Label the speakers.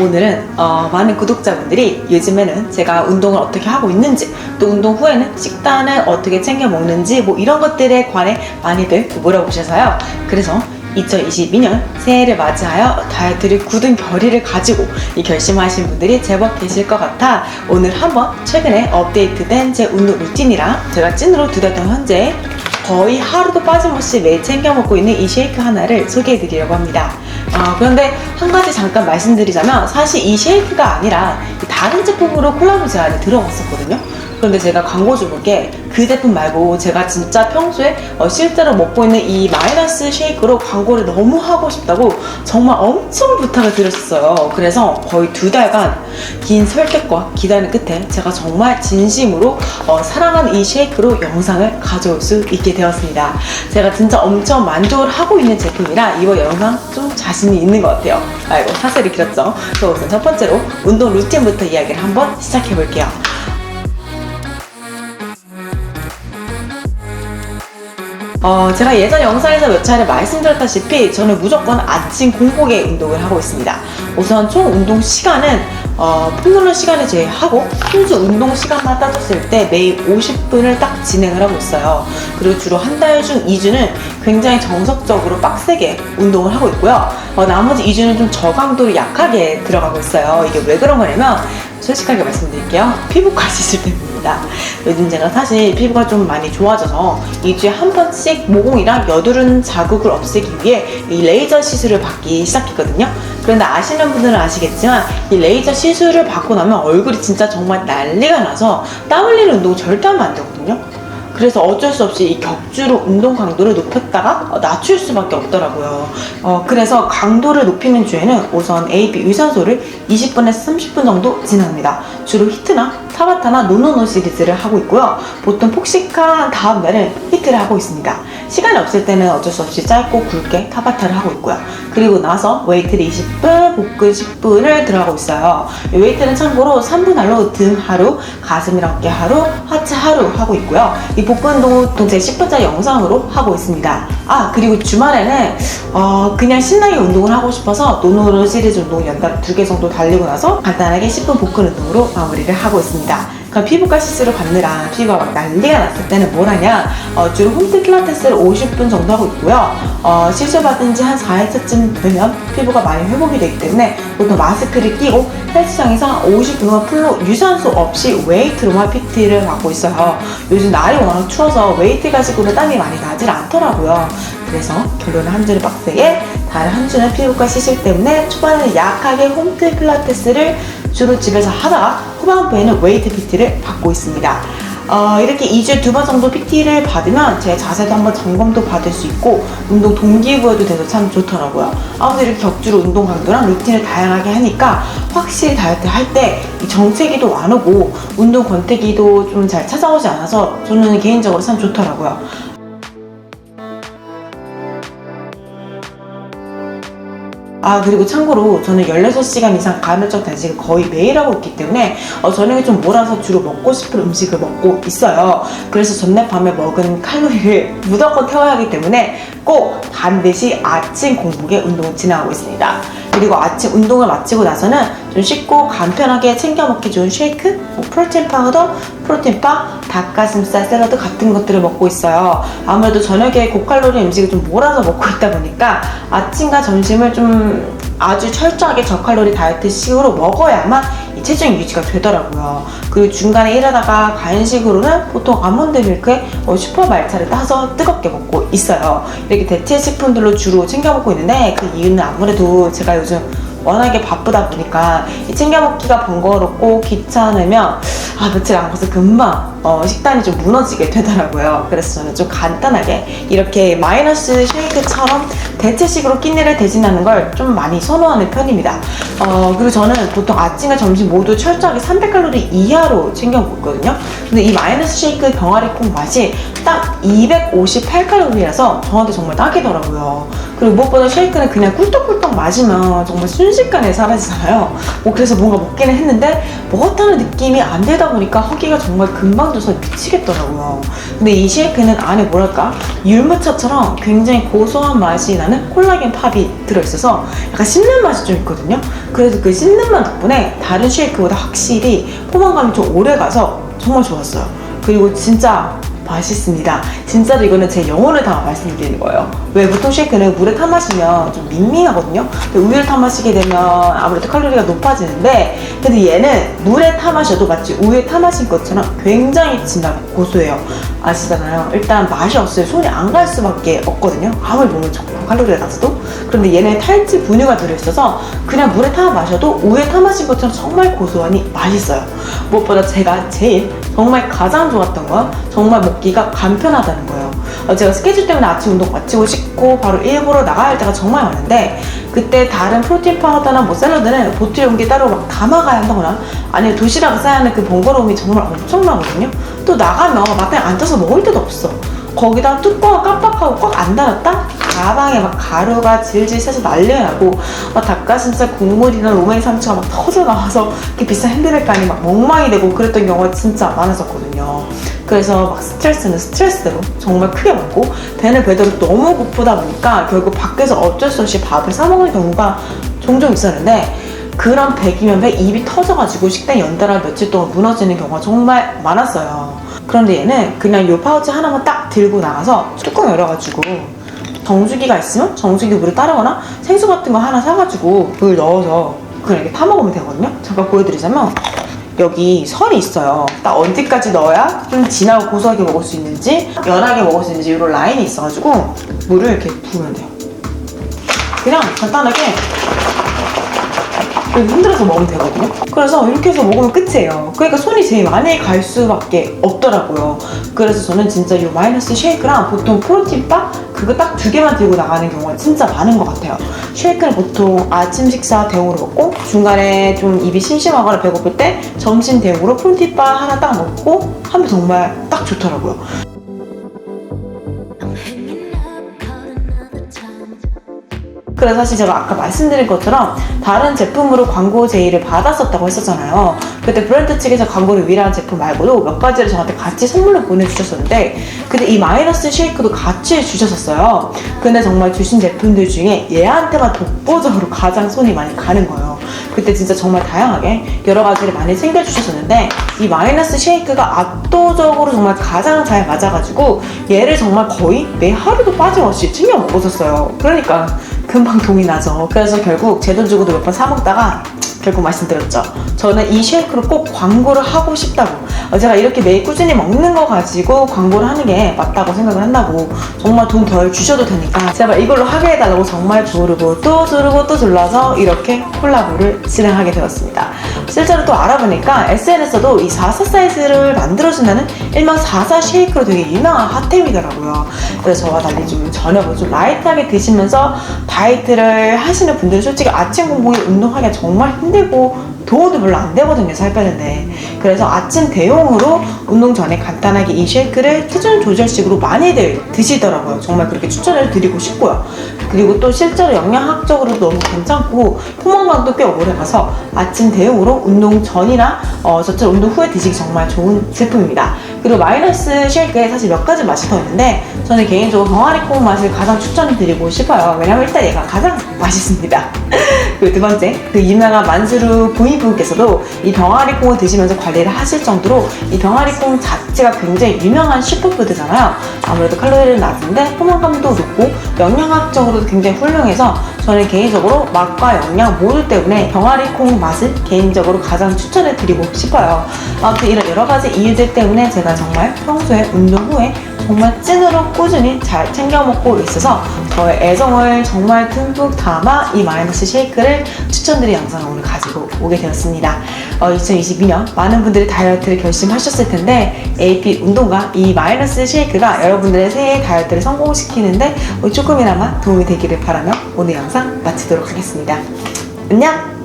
Speaker 1: 오늘은 어, 많은 구독자분들이 요즘에는 제가 운동을 어떻게 하고 있는지 또 운동 후에는 식단을 어떻게 챙겨 먹는지 뭐 이런 것들에 관해 많이들 물어보셔서요. 그래서 2022년 새해를 맞이하여 다이어트를 굳은 결의를 가지고 이 결심하신 분들이 제법 계실 것 같아 오늘 한번 최근에 업데이트된 제 운동 루틴이랑 제가 찐으로 두 달 동안 현재 거의 하루도 빠짐없이 매일 챙겨 먹고 있는 이 쉐이크 하나를 소개해 드리려고 합니다. 아, 그런데 한 가지 잠깐 말씀드리자면 사실 이 쉐이크가 아니라 이 다른 제품으로 콜라보 제안이 들어갔었거든요. 그런데 제가 광고주분께 그 제품 말고 제가 진짜 평소에 어, 실제로 먹고 있는 이 마이너스 쉐이크로 광고를 너무 하고 싶다고 정말 엄청 부탁을 드렸었어요. 그래서 거의 두 달간 긴 설득과 기다림 끝에 제가 정말 진심으로 어, 사랑하는 이 쉐이크로 영상을 가져올 수 있게 되었습니다. 제가 진짜 엄청 만족을 하고 있는 제품이라 이번 영상 좀 자신이 있는 것 같아요. 아이고 사설이 길었죠. 그럼 우선 첫 번째로 운동 루틴부터 이야기를 한번 시작해 볼게요. 어, 제가 예전 영상에서 몇 차례 말씀드렸다시피 저는 무조건 아침 공복에 운동을 하고 있습니다. 우선 총 운동 시간은 어, 폭로는 시간을 제외하고 평소 운동 시간만 따졌을 때 매일 50분을 딱 진행을 하고 있어요. 그리고 주로 한 달 중 2주는 굉장히 정석적으로 빡세게 운동을 하고 있고요. 어, 나머지 2주는 좀 저강도로 약하게 들어가고 있어요. 이게 왜 그런 거냐면 솔직하게 말씀드릴게요. 피부과 시술 때문 입니다. 요즘 제가 사실 피부가 좀 많이 좋아져서 2주에 한 번씩 모공이랑 여드름 자국을 없애기 위해 이 레이저 시술을 받기 시작했거든요. 그런데 아시는 분들은 아시겠지만 이 레이저 시술을 받고 나면 얼굴이 진짜 정말 난리가 나서 땀 흘리는 운동 절대 하면 안 되거든요. 그래서 어쩔 수 없이 이 격주로 운동 강도를 높였다가 어, 낮출 수밖에 없더라고요. 어, 그래서 강도를 높이는 주에는 우선 AP 유산소를 20분에서 30분 정도 진행합니다. 주로 히트나 타바타나 노노노 시리즈를 하고 있고요. 보통 폭식한 다음 날은 히트를 하고 있습니다. 시간이 없을 때는 어쩔 수 없이 짧고 굵게 타바타를 하고 있고요. 그리고 나서 웨이트를 20분, 복근 10분을 들어가고 있어요. 이 웨이트는 참고로 3분할로 등 하루, 가슴이랑 어깨 하루, 하체 하루 하고 있고요. 이 복근 운동은 보통 제 10분짜리 영상으로 하고 있습니다. 아, 그리고 주말에는 어, 그냥 신나게 운동을 하고 싶어서 노노로 시리즈 운동 연달아 두개 정도 달리고 나서 간단하게 10분 복근 운동으로 마무리를 하고 있습니다. 그럼 피부과 시술을 받느라 피부가 막 난리가 났을 때는 뭘 하냐? 어, 주로 홈트 필라테스를 50분 정도 하고 있고요. 어, 시술 받은 지 한 4일차쯤 되면 피부가 많이 회복이 되기 때문에 보통 마스크를 끼고 헬스장에서 50분간 풀로 유산소 없이 웨이트로만 PT를 받고 있어요. 요즘 날이 워낙 추워서 웨이트 가지고는 땀이 많이 나질 않더라고요. 그래서 결론은 한 주는 빡세게 다른 한 주는 피부과 시술 때문에 초반에는 약하게 홈트 필라테스를 주로 집에서 하다가 후반부에는 웨이트 PT를 받고 있습니다. 어, 이렇게 2주에 두번 정도 PT를 받으면 제 자세도 한번 점검도 받을 수 있고 운동 동기부여도 돼서 참 좋더라고요. 아무튼 이렇게 격주로 운동 강도랑 루틴을 다양하게 하니까 확실히 다이어트 할 때 정체기도 안 오고 운동 권태기도 좀 잘 찾아오지 않아서 저는 개인적으로 참 좋더라고요. 아 그리고 참고로 저는 16시간 이상 간헐적 단식을 거의 매일 하고 있기 때문에 어, 저녁에 좀 몰아서 주로 먹고 싶은 음식을 먹고 있어요. 그래서 전날 밤에 먹은 칼로리를 무조건 태워야 하기 때문에 꼭 반드시 아침 공복에 운동을 진행하고 있습니다 그리고 아침 운동을 마치고 나서는 좀 쉽고 간편하게 챙겨 먹기 좋은 쉐이크, 뭐 프로틴 파우더, 프로틴 바, 닭가슴살 샐러드 같은 것들을 먹고 있어요. 아무래도 저녁에 고칼로리 음식을 좀 몰아서 먹고 있다 보니까 아침과 점심을 좀 아주 철저하게 저칼로리 다이어트 식으로 먹어야만 이 체중 유지가 되더라고요. 그리고 중간에 일하다가 간식으로는 보통 아몬드 밀크에 어, 슈퍼 말차를 따서 뜨겁게 먹고 있어요. 이렇게 대체 식품들로 주로 챙겨 먹고 있는데 그 이유는 아무래도 제가 요즘 워낙에 바쁘다 보니까 이 챙겨 먹기가 번거롭고 귀찮으면 아 며칠 안 가서 금방 어, 식단이 좀 무너지게 되더라고요. 그래서 저는 좀 간단하게 이렇게 마이너스 쉐이크처럼 대체식으로 끼니를 대신하는 걸 좀 많이 선호하는 편입니다. 어, 그리고 저는 보통 아침과 점심 모두 철저하게 300칼로리 이하로 챙겨 먹거든요. 근데 이 마이너스 쉐이크 병아리 콩 맛이 딱 258칼로리라서 저한테 정말 딱이더라고요. 그리고 무엇보다 쉐이크는 그냥 꿀떡꿀떡 마시면 정말 순식간에 사라지잖아요. 뭐 그래서 뭔가 먹기는 했는데 먹었다는 느낌이 안 되다 보니까 허기가 정말 금방 져서 미치겠더라고요. 근데 이 쉐이크는 안에 뭐랄까 율무차처럼 굉장히 고소한 맛이 나는 콜라겐 팝이 들어있어서 약간 씹는 맛이 좀 있거든요. 그래서 그 씹는 맛 덕분에 다른 쉐이크보다 확실히 포만감이 좀 오래 가서 정말 좋았어요. 그리고 진짜 맛있습니다. 진짜로 이거는 제 영혼을 담아 말씀드리는 거예요. 왜 보통 쉐이크는 물에 타 마시면 좀 밍밍하거든요. 근데 우유를 타 마시게 되면 아무래도 칼로리가 높아지는데, 근데 얘는 물에 타 마셔도 마치 우유에 타 마신 것처럼 굉장히 진하고 고소해요. 아시잖아요. 일단 맛이 없어요. 손이 안 갈 수밖에 없거든요. 아무리 몸은 적고 칼로리가 낮아도. 그런데 얘는 탈지 분유가 들어있어서 그냥 물에 타 마셔도 우유에 타 마신 것처럼 정말 고소하니 맛있어요. 무엇보다 제가 제일 정말 가장 좋았던 건 정말 먹기가 간편하다는 거예요. 어, 제가 스케줄 때문에 아침 운동 마치고 씻고 바로 일부러 나가야 할 때가 정말 많은데 그때 다른 프로틴 파우더나 뭐 샐러드는 보틀 용기 따로 막 담아가야 한다거나 아니면 도시락을 싸야 하는 그 번거로움이 정말 엄청나거든요. 또 나가면 마땅히 앉아서 먹을 데도 없어. 거기다 뚜껑을 깜빡하고 꽉 안 닫았다? 가방에 막 가루가 질질 새서 난리가 나고 막 닭가슴살 국물이나 로메인 상추가 막 터져 나와서 이렇게 비싼 햄버거간이 막 멍망이 되고 그랬던 경우가 진짜 많았었거든요. 그래서 막 스트레스는 스트레스대로 정말 크게 받고 배는 배대로 너무 고프다 보니까 결국 밖에서 어쩔 수 없이 밥을 사 먹는 경우가 종종 있었는데 그런 배기면 배 입이 터져가지고 식단 연달아 며칠 동안 무너지는 경우가 정말 많았어요. 그런데 얘는 그냥 요 파우치 하나만 딱 들고 나가서 뚜껑 열어가지고 정수기가 있으면 정수기 물에 따르거나 생수 같은 거 하나 사가지고 물 넣어서 그냥 이렇게 타먹으면 되거든요. 잠깐 보여드리자면 여기 선이 있어요. 딱 언제까지 넣어야 좀 진하고 고소하게 먹을 수 있는지 연하게 먹을 수 있는지 이런 라인이 있어가지고 물을 이렇게 부으면 돼요. 그냥 간단하게 이렇게 흔들어서 먹으면 되거든요. 그래서 이렇게 해서 먹으면 끝이에요. 그러니까 손이 제일 많이 갈 수밖에 없더라고요. 그래서 저는 진짜 이 마이너스 쉐이크랑 보통 프로틴바 그거 딱 두 개만 들고 나가는 경우가 진짜 많은 것 같아요. 쉐이크는 보통 아침 식사 대용으로 먹고 중간에 좀 입이 심심하거나 배고플 때 점심 대용으로 프로틴바 하나 딱 먹고 하면 정말 딱 좋더라고요. 그래서 사실 제가 아까 말씀드린 것처럼 다른 제품으로 광고 제의를 받았었다고 했었잖아요. 그때 브랜드 측에서 광고를 위한 제품 말고도 몇 가지를 저한테 같이 선물로 보내주셨었는데 근데 이 마이너스 쉐이크도 같이 주셨었어요. 근데 정말 주신 제품들 중에 얘한테만 독보적으로 가장 손이 많이 가는 거예요. 그때 진짜 정말 다양하게 여러 가지를 많이 챙겨주셨었는데 이 마이너스 쉐이크가 압도적으로 정말 가장 잘 맞아가지고 얘를 정말 거의 매 하루도 빠짐없이 챙겨 먹었었어요. 그러니까 금방 동이 나죠. 그래서 결국 제 돈 주고도 몇 번 사 먹다가 결국 말씀드렸죠. 저는 이 쉐이크로 꼭 광고를 하고 싶다고. 어, 제가 이렇게 매일 꾸준히 먹는 거 가지고 광고를 하는 게 맞다고 생각을 한다고. 정말 돈 덜 주셔도 되니까 제발 이걸로 하게 해달라고 정말 부르고 또 두르고 또 둘러서 이렇게 콜라보를 진행하게 되었습니다. 실제로 또 알아보니까 SNS에서도 이 44 사이즈를 만들어준다는 일명 44 쉐이크로 되게 유명한 핫템이더라고요. 그래서 저와 달리 좀 저녁을 좀 라이트하게 드시면서 다이어트를 하시는 분들은 솔직히 아침 공복에 운동하기가 정말 힘들고 도움도 별로 안 되거든요, 살 빼는데. 그래서 아침 대용으로 운동 전에 간단하게 이 쉐이크를 체중 조절식으로 많이들 드시더라고요. 정말 그렇게 추천을 드리고 싶고요. 그리고 또 실제로 영양학적으로도 너무 괜찮고 포만감도 꽤 오래 가서 아침 대용으로 운동 전이나 어, 저처럼 운동 후에 드시기 정말 좋은 제품입니다. 그리고 마이너스 쉐이크에 사실 몇 가지 맛이 더 있는데 저는 개인적으로 병아리콩 맛을 가장 추천드리고 싶어요. 왜냐면 일단 얘가 가장 맛있습니다. 그리고 두 번째, 그 유명한 만수르 부인분께서도 이 병아리콩을 드시면서 관리를 하실 정도로 이 병아리콩 자체가 굉장히 유명한 슈퍼푸드잖아요. 아무래도 칼로리는 낮은데 포만감도 높고 영양학적으로도 굉장히 훌륭해서 저는 개인적으로 맛과 영양 모두 때문에 병아리콩 맛을 개인적으로 가장 추천해 드리고 싶어요. 아무튼 이런 여러 가지 이유들 때문에 제가 정말 평소에 운동 후에 정말 찐으로 꾸준히 잘 챙겨 먹고 있어서 저의 애정을 정말 듬뿍 담아 이 마이너스 쉐이크를 추천드린 영상을 오늘 가지고 오게 되었습니다. 어, 2022년 많은 분들이 다이어트를 결심하셨을 텐데 AP 운동과 이 마이너스 쉐이크가 여러분들의 새해 다이어트를 성공시키는데 어, 조금이나마 도움이 되기를 바라며 오늘 영상 마치도록 하겠습니다. 안녕!